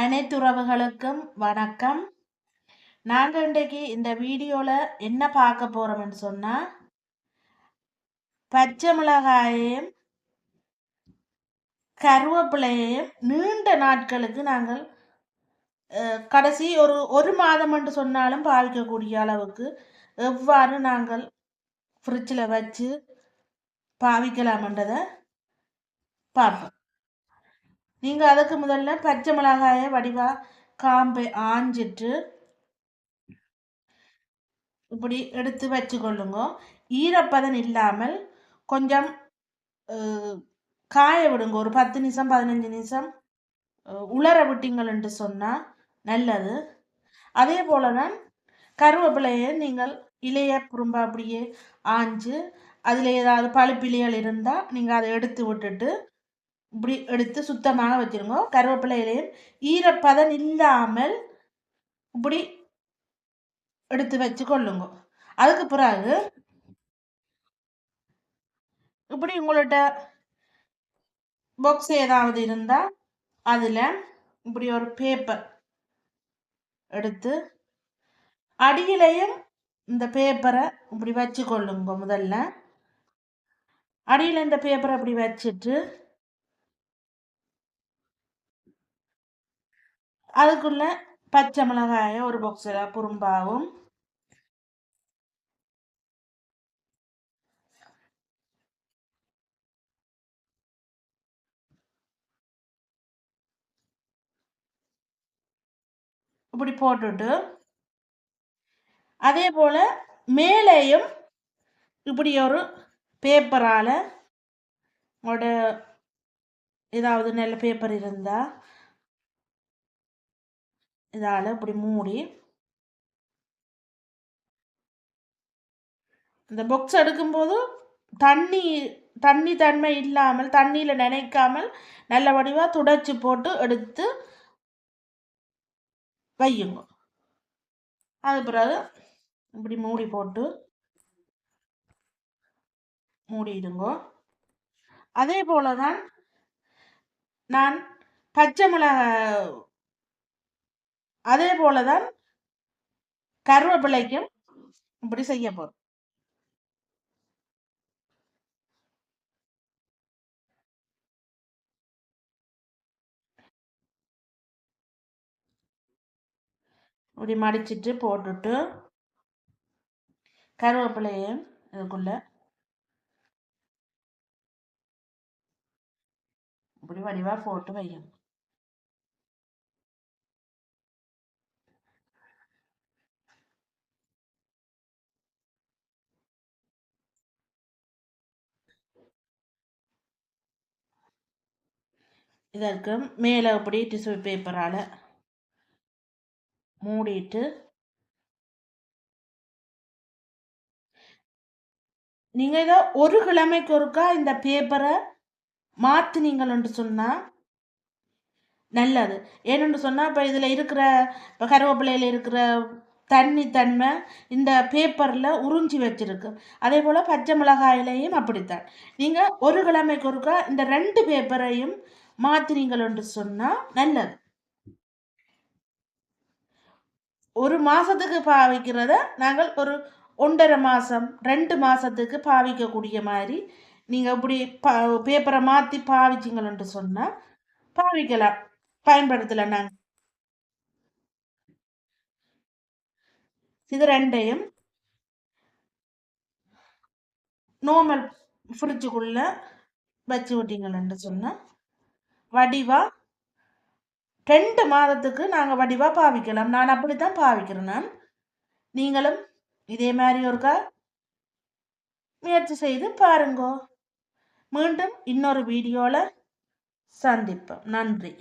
அனைத்து உறவுகளுக்கும் வணக்கம். நாங்கள் இன்றைக்கு இந்த வீடியோவில் என்ன பார்க்க போகிறோம்னு சொன்னால் பச்சை மிளகாயையும் கருவேப்பிலையையும் நீண்ட நாட்களுக்கு நாங்கள் கடைசி ஒரு ஒரு மாதம் என்று சொன்னாலும் பாவிக்கக்கூடிய அளவுக்கு எவ்வாறு நாங்கள் ஃப்ரிட்ஜில் வச்சு பாவிக்கலாம்ன்றதை பார்ப்போம். நீங்கள் அதுக்கு முதல்ல பச்சை மிளகாயை வடிவாக காம்பை ஆஞ்சிட்டு இப்படி எடுத்து வச்சுக்கொள்ளுங்க. ஈரப்பதன் இல்லாமல் கொஞ்சம் காய விடுங்க. ஒரு பத்து நிமிஷம் பதினஞ்சு நிமிஷம் உலர விட்டீங்கள் சொன்னால் நல்லது. அதே போல தான் கருவேப்பிலையை நீங்கள் இலைய புறம்ப அப்படியே ஆஞ்சு அதில் ஏதாவது பழுப்பிலைகள் இருந்தால் நீங்கள் அதை எடுத்து விட்டுட்டு இப்படி எடுத்து சுத்தமாக வச்சுருங்க. கருவேப்பிலையிலையும் ஈரப்பதம் இல்லாமல் இப்படி எடுத்து வச்சு கொள்ளுங்க. அதுக்கு பிறகு இப்படி உங்கள்கிட்ட பாக்ஸ் ஏதாவது இருந்தால் அதில் இப்படி ஒரு பேப்பர் எடுத்து அடியிலையும் இந்த பேப்பரை இப்படி வச்சு கொள்ளுங்க முதல்ல. அடியில் இந்த பேப்பரை அப்படி வச்சுட்டு அதுக்குள்ள பச்சை மிளகாய ஒரு பாக்ஸில் குறும்பாவும். இப்படி போட்டுட்டு அதே போல் மேலேயும் இப்படி ஒரு பேப்பரால் உங்களோட ஏதாவது நல்ல பேப்பர் இருந்தால் இதால் இப்படி மூடி இந்த பொக்ஸ் எடுக்கும்போது தண்ணி தண்ணி தன்மை இல்லாமல் தண்ணியில் நினைக்காமல் நல்ல வடிவாக துடைச்சி போட்டு எடுத்து வையுங்க. அது பிறகு இப்படி மூடி போட்டு மூடிடுங்க. அதே போல தான் நான் பச்சை மிளகாய் அதே போல தான் கருவேப்பிலைக்கும் இப்படி செய்ய போகிறோம் இப்படி மடிச்சிட்டு போட்டுட்டு கருவேப்பிலையும் இதுக்குள்ள இப்படி வடிவாக போட்டு வைக்கணும் இதற்கு மேலே அப்படி டிஷ்யூ பேப்பரால் மூடிட்டு நீங்கள் ஏதோ ஒரு கிழமைக்கு ஒருக்கா இந்த பேப்பரை மாற்றினீங்கள்னு சொன்னால் நல்லது. ஏன்னு சொன்னால் இப்போ இதில் இருக்கிற இப்போ கருவேப்பிலையில் இருக்கிற தண்ணி தன்மை இந்த பேப்பரில் உறிஞ்சி வச்சிருக்கு. அதே போல் பச்சை மிளகாயிலையும் அப்படித்தான். நீங்கள் ஒரு கிழமைக்கு ஒருக்கா இந்த ரெண்டு பேப்பரையும் மாற்றினீங்கள் என்று சொன்னால் நல்லது. ஒரு மாதத்துக்கு பாவிக்கிறத நாங்கள் ஒரு ஒன்றரை மாதம் ரெண்டு மாதத்துக்கு பாவிக்கக்கூடிய மாதிரி நீங்கள் இப்படி பா பேப்பரை மாற்றி பாவிச்சிங்களென்று சொன்னால் பாவிக்கலாம். பயன்படுத்தலாம் நாங்கள் இது ரெண்டையும் நார்மல் ஃப்ரிட்ஜுக்குள்ளே வச்சு விட்டீங்களென்று சொன்னால் வடிவாக ரெண்டு மாதத்துக்கு நாங்கள் வடிவாக பாவிக்கலாம். நான் அப்படி தான் பாவிக்கிறேன் நான் நீங்களும் இதே மாதிரி ஒருக்கா முயற்சி செய்து பாருங்கோ. மீண்டும் இன்னொரு வீடியோவில் சந்திப்போம். நன்றி.